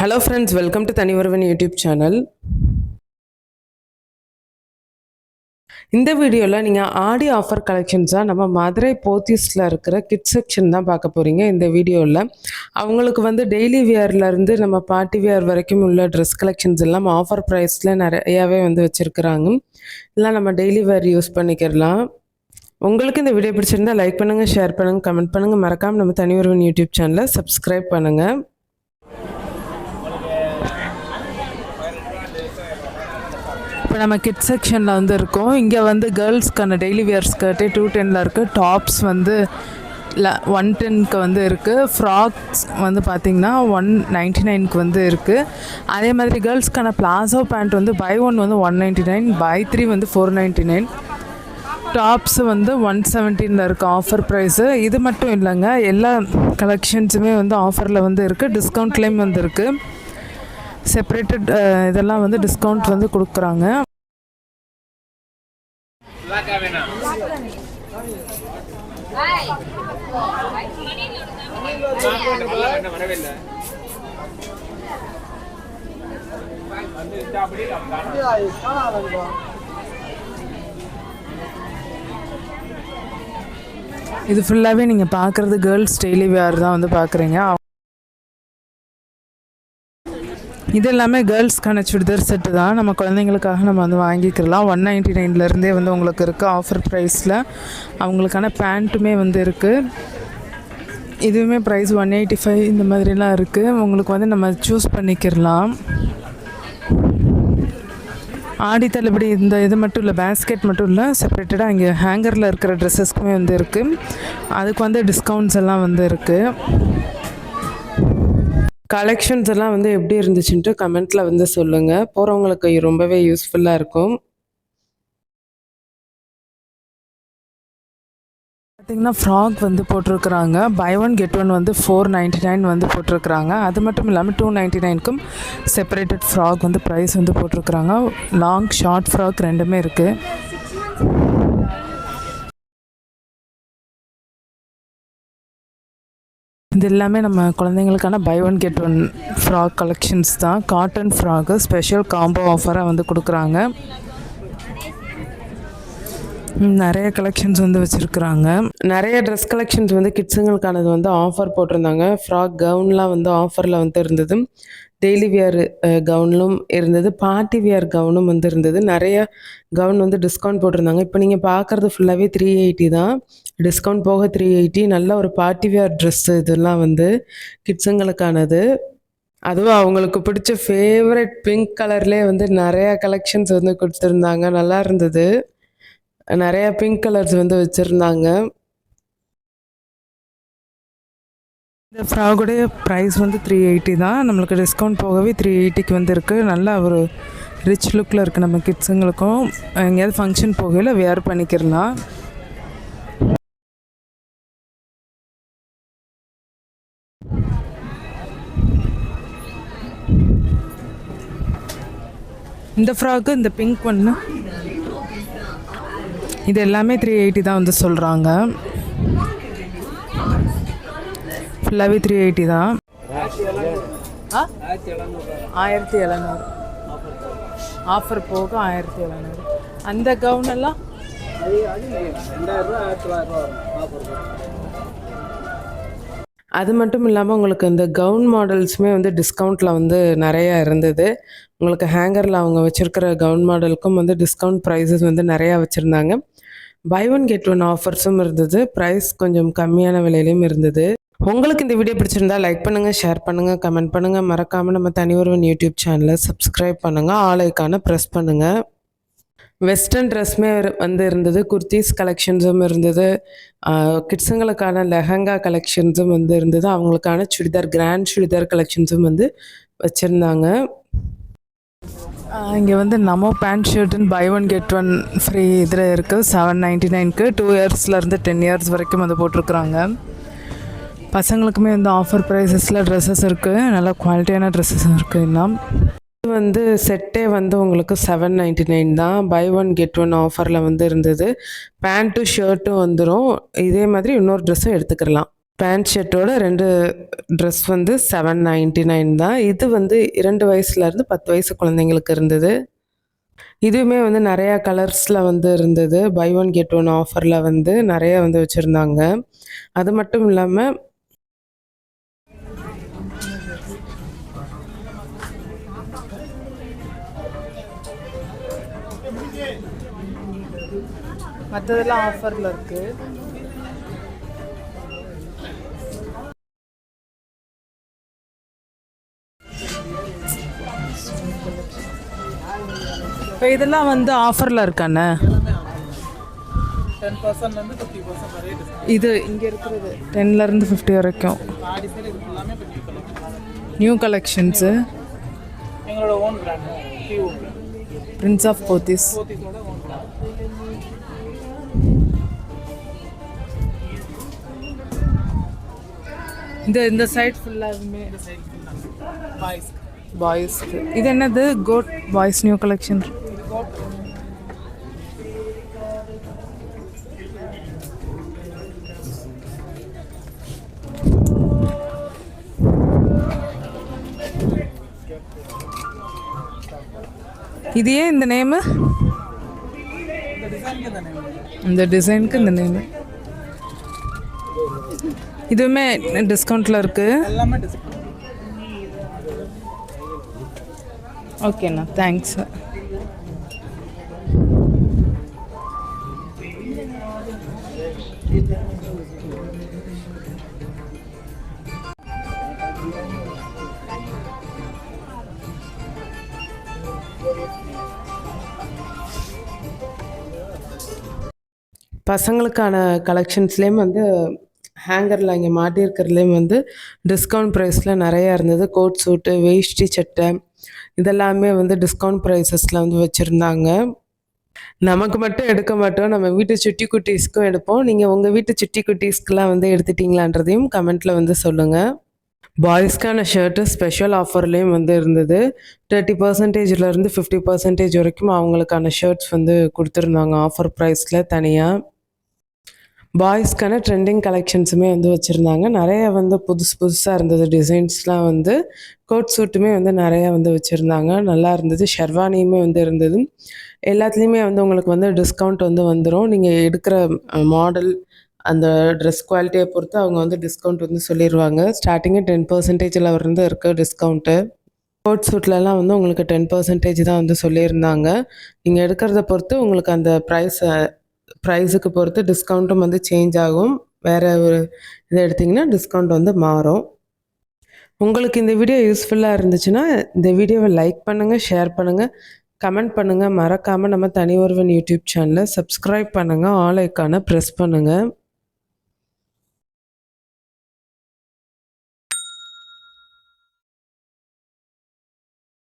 Hello friends welcome to தனி ஒருவன் YouTube channel இந்த வீடியோவில் நீங்கள் ஆடி ஆஃபர் கலெக்ஷன்ஸாக நம்ம மதுரை போத்தீஸில் இருக்கிற கிட் செக்ஷன் தான் பார்க்க போகிறீங்க இந்த வீடியோவில் அவங்களுக்கு வந்து டெய்லி வியர்லேருந்து நம்ம பார்ட்டி வியர் வரைக்கும் உள்ள ட்ரெஸ் கலெக்ஷன்ஸ் எல்லாம் ஆஃபர் ப்ரைஸில் நிறையாவே வந்து வச்சுருக்குறாங்க. இல்லை நம்ம டெய்லி வேர் யூஸ் பண்ணிக்கிறலாம் உங்களுக்கு இந்த வீடியோ பிடிச்சிருந்தா லைக் பண்ணுங்கள் ஷேர் பண்ணுங்கள் கமெண்ட் பண்ணுங்கள் மறக்காமல் நம்ம தனி ஒருவன் யூடியூப் சேனலை சப்ஸ்கிரைப் பண்ணுங்கள் இப்போ நம்ம கிட் செக்ஷனில் வந்து இருக்கோம். இங்கே வந்து கேர்ள்ஸ்க்கான டெய்லி வியர் ஸ்கர்ட்டு டூ டெனில் இருக்குது டாப்ஸ் வந்து ஒன் டென்க்கு வந்து இருக்குது ஃப்ராக்ஸ் வந்து பார்த்திங்கன்னா ஒன் நைன்ட்டி நைனுக்கு வந்து இருக்குது அதே மாதிரி கேர்ள்ஸ்க்கான பிளாசோ பேண்ட் வந்து பை ஒன் வந்து one ninety nine buy three வந்து ஃபோர் நைன்ட்டி நைன் டாப்ஸ் வந்து ஒன் செவன்டீனில் இருக்குது ஆஃபர் ப்ரைஸு இது மட்டும் இல்லைங்க எல்லா கலெக்ஷன்ஸுமே வந்து ஆஃபரில் வந்து இருக்குது டிஸ்கவுண்ட்லேயும் வந்து இருக்குது செப்பரேட்டட் இதெல்லாம் வந்து டிஸ்கவுண்ட் வந்து கொடுக்குறாங்க. இது ஃபுல்லாகவே நீங்கள் பார்க்குறது கேர்ள்ஸ் டெய்லி வேர் தான் வந்து பார்க்குறீங்க. இது எல்லாமே கேர்ள்ஸ்க்கான சுடிதார் செட்டு தான். நம்ம குழந்தைங்களுக்காக நம்ம வந்து வாங்கிக்கிறலாம். ஒன் நைன்ட்டி நைன்லேருந்தே வந்து உங்களுக்கு இருக்குது ஆஃபர் ப்ரைஸில் அவங்களுக்கான பேண்ட்டுமே வந்து இருக்குது இதுவுமே ப்ரைஸ் ஒன் எயிட்டி ஃபைவ் இந்த மாதிரிலாம் இருக்குது உங்களுக்கு வந்து நம்ம சூஸ் பண்ணிக்கிறலாம். ஆடி தள்ளுபடி இந்த இது மட்டும் இல்லை பேஸ்கெட் மட்டும் இல்லை செப்பரேட்டடாக இங்கே ஹேங்கரில் இருக்கிற ட்ரெஸ்ஸஸ்க்குமே வந்து இருக்குது அதுக்கு வந்து டிஸ்கவுண்ட்ஸ் எல்லாம் வந்து இருக்குது கலெக்ஷன்ஸ் எல்லாம் வந்து எப்படி இருந்துச்சுன்ட்டு கமெண்ட்டில் வந்து சொல்லுங்கள் போகிறவங்களுக்கு ரொம்பவே யூஸ்ஃபுல்லாக இருக்கும். பார்த்திங்கன்னா ஃப்ராக் வந்து போட்டிருக்கிறாங்க. பை ஒன் கெட் ஒன் வந்து ஃபோர் நைன்ட்டி நைன் வந்து போட்டிருக்கிறாங்க. அது மட்டும் இல்லாமல் டூ நைன்ட்டி நைனுக்கும் செப்பரேட்டட் ஃப்ராக் வந்து ப்ரைஸ் வந்து போட்டிருக்கிறாங்க. லாங் ஷார்ட் ஃப்ராக் ரெண்டுமே இருக்குது இது எல்லாமே நம்ம குழந்தைங்களுக்கான buy one get one frock collections தான். காட்டன் ஃப்ராக்கு ஸ்பெஷல் காம்போ ஆஃபராக வந்து கொடுக்குறாங்க. நிறைய கலெக்ஷன்ஸ் வந்து வச்சுருக்குறாங்க. நிறைய ட்ரெஸ் கலெக்ஷன்ஸ் வந்து கிட்ஸுங்களுக்கானது வந்து ஆஃபர் போட்டிருந்தாங்க. ஃப்ராக் கவுன்லாம் வந்து ஆஃபரில் வந்து இருந்தது. டெய்லி வியர் கவுனும் இருந்தது. பார்ட்டி வியர் கவுனும் வந்து இருந்தது. நிறைய கவுன் வந்து டிஸ்கவுண்ட் போட்டிருந்தாங்க. இப்போ நீங்கள் பார்க்குறது ஃபுல்லாகவே த்ரீ எயிட்டி தான். டிஸ்கவுண்ட் போக த்ரீ எயிட்டி நல்ல ஒரு பார்ட்டி வியர் ட்ரெஸ்ஸு இதெல்லாம் வந்து கிட்ஸுங்களுக்கானது அதுவும் அவங்களுக்கு பிடிச்ச ஃபேவரட் பிங்க் கலர்லேயே வந்து நிறையா கலெக்ஷன்ஸ் வந்து கொடுத்துருந்தாங்க. நல்லா இருந்தது. நிறைய பிங்க் கலர்ஸ் வந்து வச்சுருந்தாங்க. இந்த ஃப்ராகுடைய ப்ரைஸ் வந்து த்ரீ எயிட்டி தான். நம்மளுக்கு டிஸ்கவுண்ட் போகவே த்ரீ எயிட்டிக்கு வந்து இருக்குது நல்லா ஒரு ரிச் லுக்கில் இருக்குது நம்ம கிட்ஸுங்களுக்கும் எங்கேயாவது ஃபங்க்ஷன் போகையில் வேர் பண்ணிக்கிறலாம் இந்த ஃப்ராக்கு இந்த பிங்க் ஒன்று இது எல்லாமே த்ரீ எயிட்டி தான் வந்து சொல்கிறாங்க ஃபுல்லாகவே த்ரீ எயிட்டி தான். ஆயிரத்தி எழுநூறு. ஆஃபர் போக ஆயிரத்தி எழுநூறு. அந்த கவுன் எல்லாம்? அது மட்டும் இல்லாமல் உங்களுக்கு இந்த கவுன் மாடல்ஸுமே வந்து டிஸ்கவுண்ட்டில் வந்து நிறையா இருந்தது. உங்களுக்கு ஹேங்கரில் அவங்க வச்சுருக்கிற கவுன் மாடலுக்கும் வந்து டிஸ்கவுண்ட் ப்ரைஸஸ் வந்து நிறையா வச்சுருந்தாங்க. பை ஒன் கெட் ஒன் ஆஃபர்ஸும் இருந்தது. ப்ரைஸ் கொஞ்சம் கம்மியான விலையிலையும் இருந்தது. உங்களுக்கு இந்த வீடியோ பிடிச்சிருந்தா லைக் பண்ணுங்கள் ஷேர் பண்ணுங்கள் கமெண்ட் பண்ணுங்கள் மறக்காமல் நம்ம தனி ஒருவன் யூடியூப் சேனலை சப்ஸ்கிரைப் பண்ணுங்கள் ஆலைக்கான ப்ரெஸ் பண்ணுங்கள் வெஸ்டர்ன் ட்ரெஸ்மே வந்து இருந்தது குர்த்திஸ் கலெக்ஷன்ஸும் இருந்தது கிட்ஸுங்களுக்கான லெஹங்கா கலெக்ஷன்ஸும் வந்து இருந்தது அவங்களுக்கான சுடிதார் கிராண்ட் சுடிதார் கலெக்ஷன்ஸும் வந்து வச்சுருந்தாங்க. இங்கே வந்து நம்ம pant ஷர்ட்டுன்னு buy one get one free இதில் இருக்குது செவன் நைன்ட்டி நைனுக்கு டூ இயர்ஸ்லேருந்து டென் இயர்ஸ் வரைக்கும் வந்து போட்டிருக்குறாங்க. பசங்களுக்குமே வந்து ஆஃபர் ப்ரைஸஸில் ட்ரெஸ்ஸஸ் இருக்குது நல்ல குவாலிட்டியான ட்ரெஸ்ஸஸ் இருக்குது இன்னும். வந்து செட்டே வந்து உங்களுக்கு செவன் நைன்ட்டி நைன் தான். பை ஒன் கெட் ஒன் ஆஃபரில் வந்து இருந்தது. பேண்ட்டும் ஷர்ட்டும் வந்துடும் இதே மாதிரி இன்னொரு ட்ரெஸ்ஸும் எடுத்துக்கலாம். பேண்ட் ஷர்ட்டோட ரெண்டு ட்ரெஸ் வந்து செவன் நைன்ட்டி நைன் தான். இது வந்து இரண்டு வயசுலேருந்து பத்து வயசு குழந்தைங்களுக்கு இருந்தது. இதுவுமே வந்து நிறையா கலர்ஸில் வந்து இருந்தது. பை ஒன் கெட் ஒன் ஆஃபரில் வந்து நிறையா வந்து வச்சுருந்தாங்க. அது மட்டும் இல்லாமல் மற்றதெல்லாம் ஆஃபரில் இருக்குது இப்போ இதெல்லாம் வந்து ஆஃபரில் இருக்காண்ணே இது இங்கே இருக்கிறது. டென்லேருந்து ஃபிஃப்டி வரைக்கும். நியூ கலெக்ஷன் நியூ கலெக்ஷன்ஸு எங்களோட own brand prince of Pothys இந்த இந்த சைட் ஃபுல்லாகவுமே பாய்ஸ் பாய்ஸ்க்கு இது என்னது? கோட் பாய்ஸ் நியூ கலெக்ஷன் இது ஏன் இந்த நேமு இந்த டிசைனுக்கு இந்த நேம் இதுவுமே டிஸ்கவுண்ட்டில் இருக்குது எல்லாமே டிஸ்கவுண்ட் ஓகேண்ணா தேங்க்ஸ் பசங்களுக்கான கலெக்ஷன்ஸ்லேயும் வந்து ஹேங்கரில் இங்கே மாட்டியிருக்கிறதுலேயும் வந்து டிஸ்கவுண்ட் ப்ரைஸில் நிறையா இருந்தது. கோட் சூட்டு வேஷ்டி சட்டை இதெல்லாமே வந்து டிஸ்கவுண்ட் ப்ரைஸஸில் வந்து வச்சுருந்தாங்க. நமக்கு மட்டும் எடுக்க மாட்டோம். நம்ம வீட்டு சுட்டி குட்டீஸ்க்கும் எடுப்போம். நீங்கள் உங்கள் வீட்டு சுட்டி குட்டீஸ்க்கெலாம் வந்து எடுத்துட்டீங்களான்றதையும் கமெண்ட்டில் வந்து சொல்லுங்கள் பாய்ஸ்க்கான ஷர்ட்டு ஸ்பெஷல் ஆஃபர்லேயும் வந்து இருந்தது. தேர்ட்டி பர்சன்டேஜ்லேருந்து ஃபிஃப்டி பர்சன்டேஜ் வரைக்கும் அவங்களுக்கான ஷர்ட்ஸ் வந்து கொடுத்துருந்தாங்க ஆஃபர் ப்ரைஸில் தனியாக பாய்ஸ்க்கான ட்ரெண்டிங் கலெக்ஷன்ஸுமே வந்து வச்சுருந்தாங்க. நிறைய வந்து புதுசு புதுசாக இருந்தது டிசைன்ஸ்லாம் வந்து. கோட் சூட்டுமே வந்து நிறையா வந்து வச்சுருந்தாங்க. நல்லா இருந்தது. ஷெர்வானியுமே வந்து இருந்தது. எல்லாத்துலேயுமே வந்து உங்களுக்கு வந்து டிஸ்கவுண்ட் வந்து வந்துடும் நீங்கள் எடுக்கிற மாடல் அந்த ட்ரெஸ் குவாலிட்டியை பொறுத்து அவங்க வந்து டிஸ்கவுண்ட் வந்து சொல்லிடுவாங்க ஸ்டார்டிங்கே டென் பர்சன்டேஜில் இருந்து இருக்குது டிஸ்கவுண்ட்டு. கோட் சூட்லலாம் வந்து உங்களுக்கு டென் பர்சன்டேஜ் தான் வந்து சொல்லியிருந்தாங்க. நீங்கள் எடுக்கிறத பொறுத்து உங்களுக்கு அந்த ப்ரைஸ் ப்ரைஸுக்கு பொறுத்து டிஸ்கவுண்ட்டும் வந்து சேஞ்ச் ஆகும். வேறு ஒரு இதை எடுத்திங்கன்னா டிஸ்கவுண்ட் வந்து மாறும். உங்களுக்கு இந்த வீடியோ யூஸ்ஃபுல்லாக இருந்துச்சுன்னா இந்த வீடியோவை லைக் பண்ணுங்கள் ஷேர் பண்ணுங்கள் கமெண்ட் பண்ணுங்கள் மறக்காமல் நம்ம தனி ஒருவன் யூடியூப் சேனலை சப்ஸ்கிரைப் பண்ணுங்கள் ஆல் ஐக்கானை ப்ரெஸ் பண்ணுங்கள்